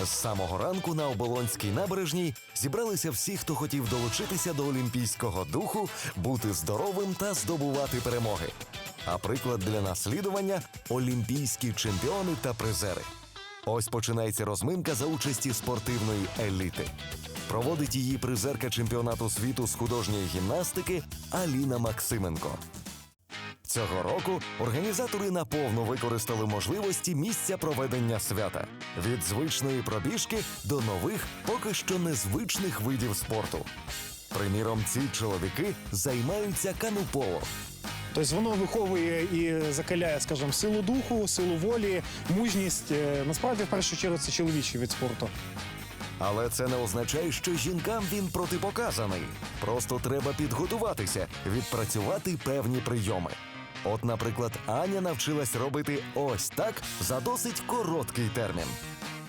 З самого ранку на оболонській набережній зібралися всі, хто хотів долучитися до олімпійського духу, бути здоровим та здобувати перемоги. А приклад для наслідування олімпійські чемпіони та призери. Ось починається розминка за участі спортивної еліти. Проводить її призерка чемпіонату світу з художньої гімнастики Аліна Максименко. Цього року організатори наповну використали можливості місця проведення свята від звичної пробіжки до нових, поки що незвичних видів спорту. Приміром, ці чоловіки займаються кануполо. Тобто воно виховує і закаляє, скажімо, силу духу, силу волі, мужність. Е, Насправді, в першу чергу, це чоловічий від спорту. Але це не означає, що жінкам він протипоказаний. Просто треба підготуватися, відпрацювати певні прийоми. От, наприклад, Аня навчилась робити ось так за досить короткий термін.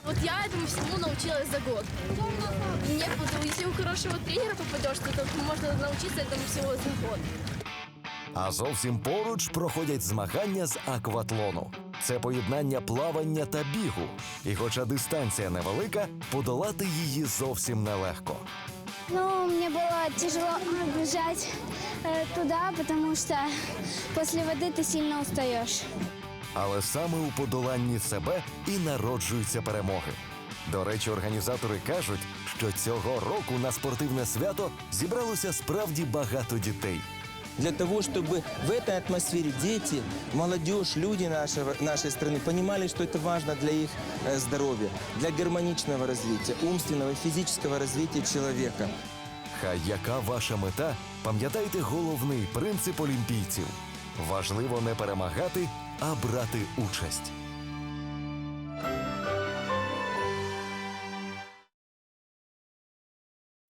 Вот я этому всему научилась за год. Нет, вот если у хорошего тренера попадешь, то тут можно научиться этому всего за год. А зовсім поруч проходять змагання з акватлону. Це поєднання плавання та бігу. І хоча дистанція невелика, подолати її зовсім нелегко. Ну, мне было тяжело бежать э, туда, потому что после воды ты сильно устаешь. Але саме у подоланні себе і народжуються перемоги. До речі, організатори кажуть, що цього року на спортивне свято зібралося справді багато дітей. Для того, чтобы в этой атмосфере дети, молодежь, люди нашего, нашей страны понимали, что это важно для их э, здоровья, для гармоничного развития, умственного и физического развития человека. Хай яка ваша мета, пам'ятайте головний принцип олімпійців: важливо не перемагати, а брати участь.